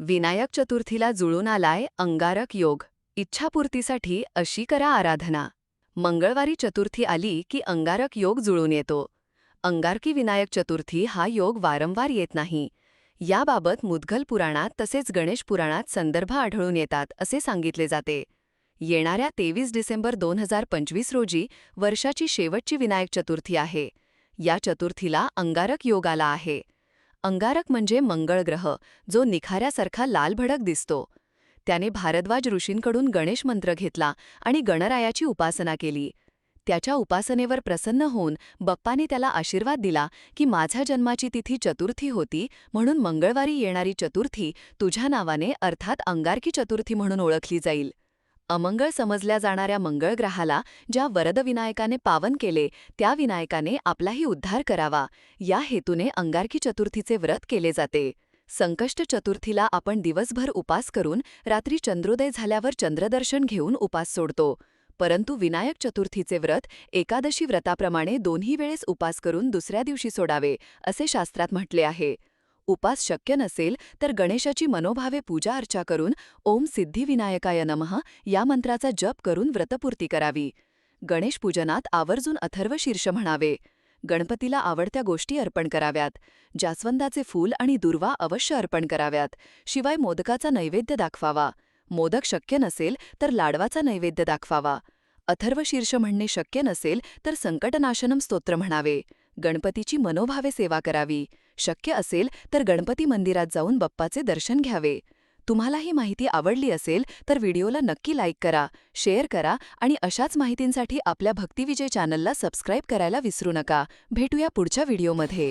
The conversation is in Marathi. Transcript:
विनायक चतुर्थीला जुळून आलाय अंगारक योग. इच्छापूर्तीसाठी अशी करा आराधना. मंगळवारी चतुर्थी आली की अंगारक योग जुळून येतो. अंगारकी विनायक चतुर्थी हा योग वारंवार येत नाही. याबाबत मुद्गल पुराणात तसेच गणेश पुराणात संदर्भ आढळून येतात असे सांगितले जाते. येणाऱ्या तेवीस डिसेंबर दोन हजार पंचवीस रोजी वर्षाची शेवटची विनायक चतुर्थी आहे. या चतुर्थीला अंगारक योग आला आहे. अंगारक म्हणजे मंगळ ग्रह जो निखाऱ्यासारखा लालभडक दिसतो. त्याने भारद्वाज ऋषींकडून गणेश मंत्र घेतला आणि गणरायाची उपासना केली. त्याच्या उपासनेवर प्रसन्न होऊन बप्पाने त्याला आशीर्वाद दिला की माझ्या जन्माची तिथी चतुर्थी होती म्हणून मंगळवारी येणारी चतुर्थी तुझ्या नावाने अर्थात अंगारकी चतुर्थी म्हणून ओळखली जाईल. अमंगळ समजल्या जाणाऱ्या मंगळ ग्रहाला ज्या वरदविनायकाने पावन केले त्या विनायकाने आपलाही उद्धार करावा. या हेतूने अंगारकी चतुर्थीचे व्रत केले जाते. संकष्ट चतुर्थीला आपण दिवसभर उपास करून रात्री चंद्रोदय झाल्यावर चंद्रदर्शन घेऊन उपास सोडतो. परंतु विनायक चतुर्थीचे व्रत एकादशी व्रताप्रमाणे दोन्ही वेळेस उपास करून दुसऱ्या दिवशी सोडावे असे शास्त्रात म्हटले आहे. उपास शक्य नसेल तर गणेशाची मनोभावे पूजा अर्चा करून ओम सिद्धिविनायकाय नमः या मंत्राचा जप करून व्रतपूर्ती करावी. गणेश पूजनात आवर्जून अथर्व शीर्ष म्हणावे. गणपतीला आवडत्या गोष्टी अर्पण कराव्यात. जास्वंदाचे फूल आणि दुर्वा अवश्य अर्पण कराव्यात. शिवाय मोदकाचा नैवेद्य दाखवावा. मोदक शक्य नसेल तर लाडवाचा नैवेद्य दाखवावा. अथर्व शीर्ष म्हणणे शक्य नसेल तर संकटनाशनम स्तोत्र म्हणावे. गणपतीची मनोभावे सेवा करावी. शक्य असेल तर गणपती मंदिरात जाऊन बप्पाचे दर्शन घ्यावे. तुम्हाला ही माहिती आवडली असेल तर व्हिडिओला नक्की लाईक करा शेअर करा आणि अशाच माहितींसाठी आपल्या भक्तिविजय चॅनलला सबस्क्राईब करायला विसरू नका. भेटूया पुढच्या व्हिडिओमध्ये.